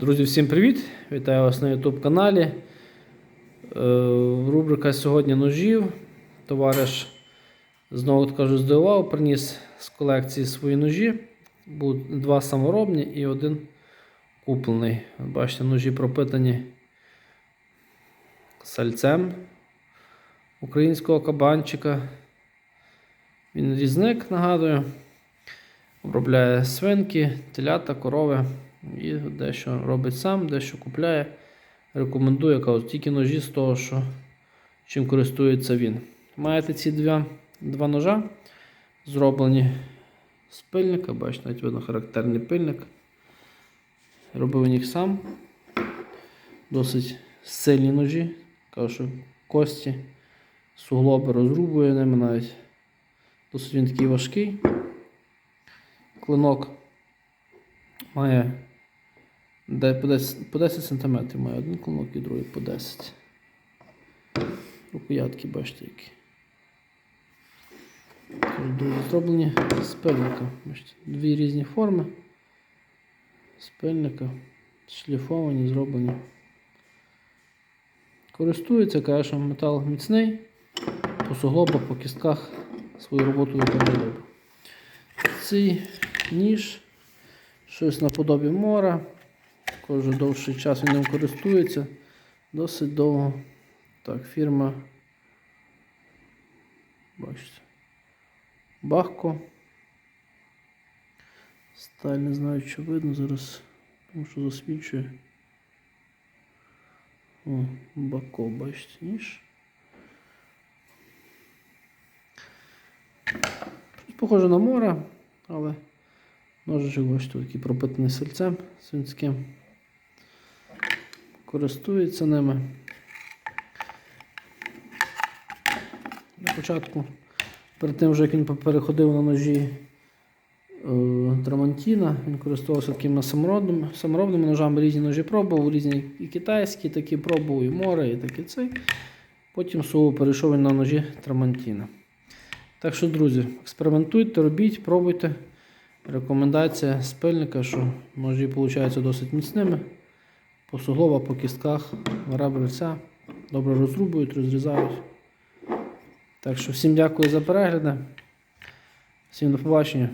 Друзі, всім привіт! Вітаю вас на YouTube каналі. Е, Рубрика сьогодні ножів. Товариш знову кажу, здивував, приніс з колекції свої ножі. Будуть два саморобні і один куплений. Бачите, ножі пропитані сальцем українського кабанчика. Він різник, нагадую. Обробляє свинки, телята, корови і дещо робить сам, дещо купляє. Рекомендую кажу, тільки ножі з того, що, чим користується він. Маєте ці два, два ножа, зроблені з пильника, бачите, навіть видно характерний пильник. Робив їх сам. Досить сильні ножі. Кажу, що кості, суглоби розрубує ними навіть. Досить він такий важкий. Клинок має де по 10, по 10 см має один клинок і другий по 10. Рукоятки, бачите, які. Дуже зроблені з пильника. Бачите, дві різні форми. З пильника. Шліфовані, зроблені. Користується, каже, що метал міцний. По суглобах, по кістках свою роботу виконує. Цей ніж, щось наподобі мора. Кожен довший час він ним користується. Досить довго. Так, фірма. Бачите. Бахко. Сталь не знаю, що видно зараз, тому що засвічує. О, Бако, бачите, ніж. Похоже на море, але ножичок, бачите, такий пропитаний сельцем свинським. Користується ними. На початку, перед тим, як він переходив на ножі е, Трамантіна, він користувався такими саморобними, саморобними ножами, різні ножі пробував, різні і китайські, такі пробував, і море, і такі цей. Потім суво перейшов на ножі Трамантіна. Так що, друзі, експериментуйте, робіть, пробуйте. Рекомендація з пильника, що ножі получаються досить міцними. По суглоба, по кістках, реберця добре розрубують, розрізають. Так що всім дякую за перегляди. Всім до побачення.